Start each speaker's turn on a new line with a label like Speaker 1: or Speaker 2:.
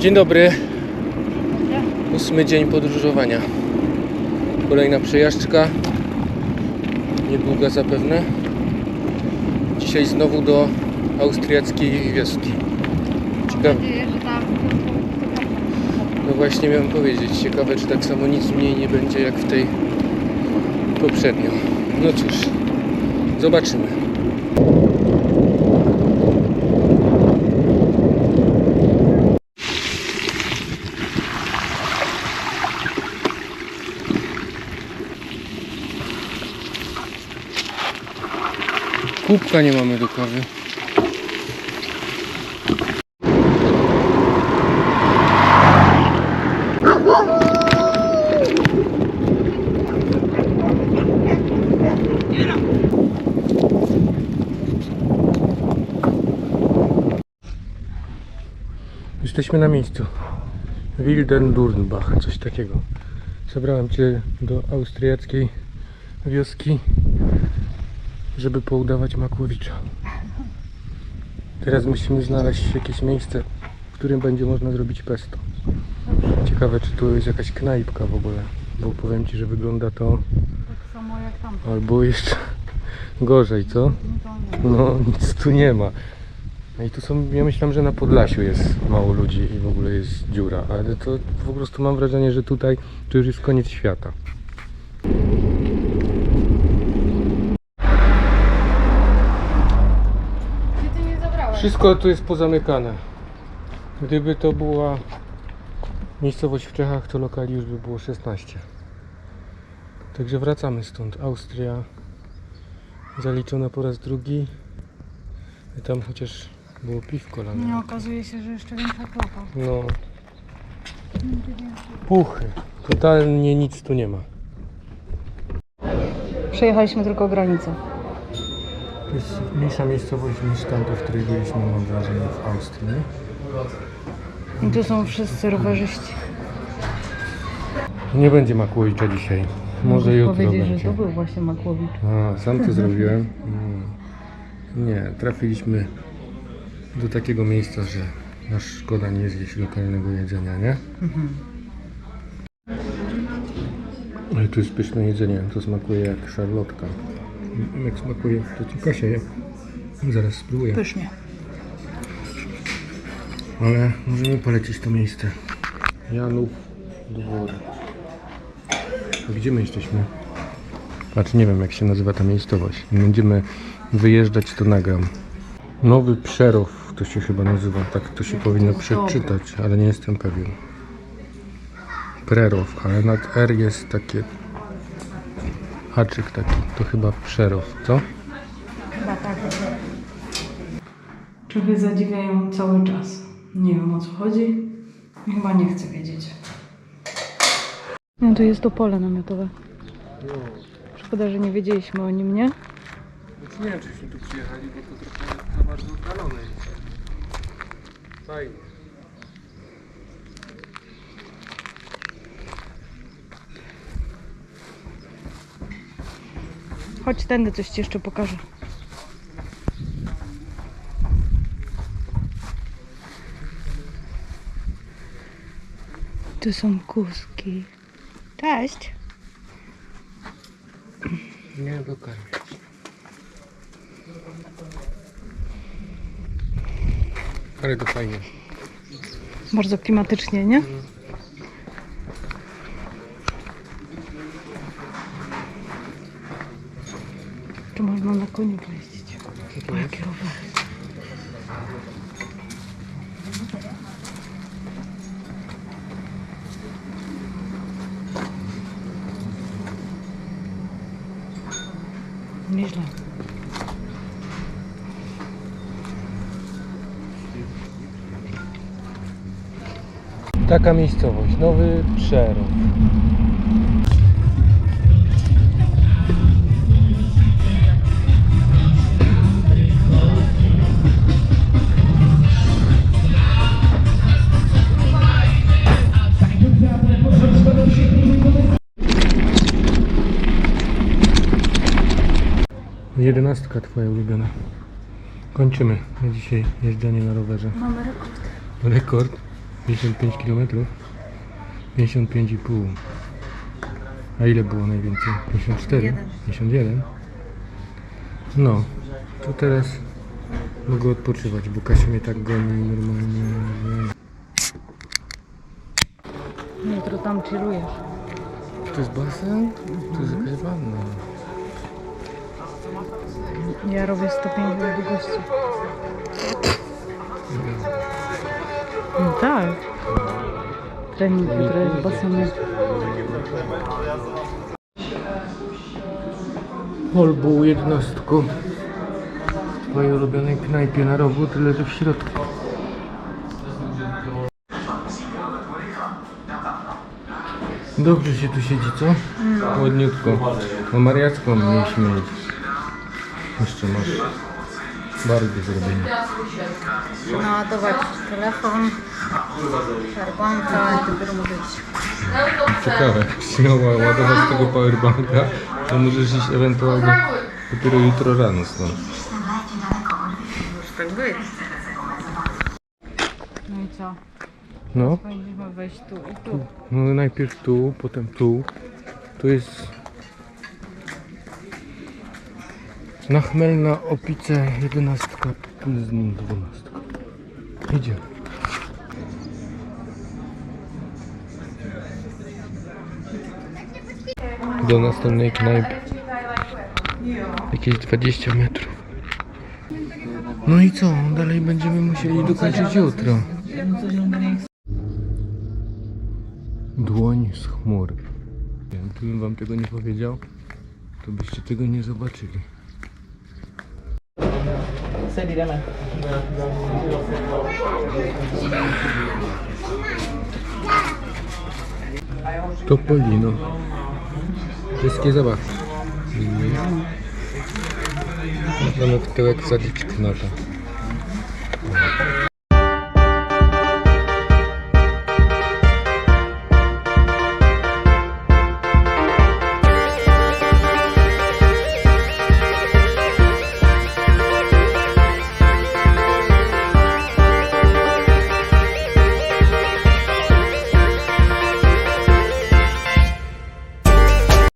Speaker 1: Dzień dobry. Ósmy dzień podróżowania. Kolejna przejażdżka. Niedługa zapewne. Dzisiaj znowu do austriackiej wioski. Ciekawe, no właśnie miałem powiedzieć, ciekawe czy tak samo nic mniej nie będzie jak w tej poprzednio. No cóż, zobaczymy. Kubka nie mamy do kawy. Jesteśmy na miejscu. Wildendurnbach, coś takiego. Zabrałem Cię do austriackiej wioski, żeby poudawać Makłowicza. Teraz musimy znaleźć jakieś miejsce, w którym będzie można zrobić pesto. Ciekawe, czy tu jest jakaś knajpka w ogóle, bo powiem Ci, że wygląda to
Speaker 2: tak samo jak tam.
Speaker 1: albo jeszcze gorzej, co? No, nic tu nie ma. No i tu są, ja myślałem, że na Podlasiu jest mało ludzi i w ogóle jest dziura, ale to po prostu mam wrażenie, że tutaj to już jest koniec świata.
Speaker 2: Gdzie ty nie zabrałeś?
Speaker 1: Wszystko tu jest pozamykane. Gdyby to była miejscowość w Czechach, to lokali już by było 16. Także wracamy stąd. Austria zaliczona po raz drugi. I tam chociaż było piwko na
Speaker 2: Nie, okazuje się, że jeszcze większa klapa.
Speaker 1: No. Puchy. Totalnie nic tu nie ma.
Speaker 2: Przejechaliśmy tylko granicę.
Speaker 1: To jest mniejsza miejscowość niż tamta, w której byliśmy, mam wrażenie, w Austrii.
Speaker 2: I tu są wszyscy rowerzyści.
Speaker 1: Nie będzie Makłowicza dzisiaj. Może jutro
Speaker 2: powiedzieć,
Speaker 1: będzie.
Speaker 2: że to był właśnie Makłowicz.
Speaker 1: A, sam to zrobiłem. Mm. Nie, trafiliśmy do takiego miejsca, że nasz szkoda nie zjeść lokalnego jedzenia, nie? Ale tu jest pyszne jedzenie, to smakuje jak szarlotka. Jak smakuje, to ci Kasia je. Zaraz spróbuję.
Speaker 2: Pysznie.
Speaker 1: Ale możemy polecić to miejsce. Janów Dwór. A gdzie my jesteśmy? Patrz, nie wiem jak się nazywa ta miejscowość. Będziemy wyjeżdżać, to nagram. Nowy Przerów to się chyba nazywa. Tak to się powinno przeczytać, ale nie jestem pewien. Prerow, ale nad R jest takie haczyk taki. To chyba Przerów, co?
Speaker 2: Chyba tak. Czechy zadziwiają cały czas. Nie wiem o co chodzi. Chyba nie chcę wiedzieć. No to jest to pole namiotowe. Szkoda, że nie wiedzieliśmy o nim, nie?
Speaker 1: Znaczy nie wiem, czyśmy tu przyjechali, bo to trochę za bardzo oddalone jest. Fajnie.
Speaker 2: Chodź tędy, coś ci jeszcze pokażę. Tu są kuski. Cześć.
Speaker 1: Nie dokarmię. Ale to fajnie.
Speaker 2: Bardzo klimatycznie, nie? Można na koniu pojeździć? O, jakie rowery. Nieźle.
Speaker 1: Taka miejscowość, Nowy Przerów. Jedenastka twoja ulubiona. Kończymy na dzisiaj jeżdżenie na rowerze.
Speaker 2: Mamy rekord.
Speaker 1: Rekord. 55 km? 55,5. A ile było najwięcej? 54? 51? No, to teraz mogę odpoczywać, bo Kasia mnie tak goni normalnie.
Speaker 2: Jutro tam chillujesz.
Speaker 1: To jest basen? To jest jakaś wanna.
Speaker 2: Ja robię stopień długości. No tak. Trening jutro jest basenie.
Speaker 1: Hol był jednostką w twojej ulubionej knajpie na rogu, tyle że w środku. Dobrze się tu siedzi, co? Ładniutko. No mariacką mieliśmy mieć. Jeszcze masz bardziej zrobienie.
Speaker 3: naładować telefon, powerbanka i dopiero może iść.
Speaker 1: Ciekawe, jak się miała ładować tego powerbanka, to możesz iść ewentualnie dopiero jutro rano stąd.
Speaker 3: Może tak być.
Speaker 2: No i co?
Speaker 1: No.
Speaker 2: Powinniśmy wejść tu i tu.
Speaker 1: No najpierw tu, potem tu. Tu jest nachmelna opice jedenastka z nim dwunastka. Idzie. Do następnej knajpy. Jakieś 20 metrów. No i co? Dalej będziemy musieli dokończyć jutro. Dłoń z chmur. Gdybym wam tego nie powiedział, to byście tego nie zobaczyli. цели, да, Тополино. Ескиза бар. Мына мектебе кыза дичкната.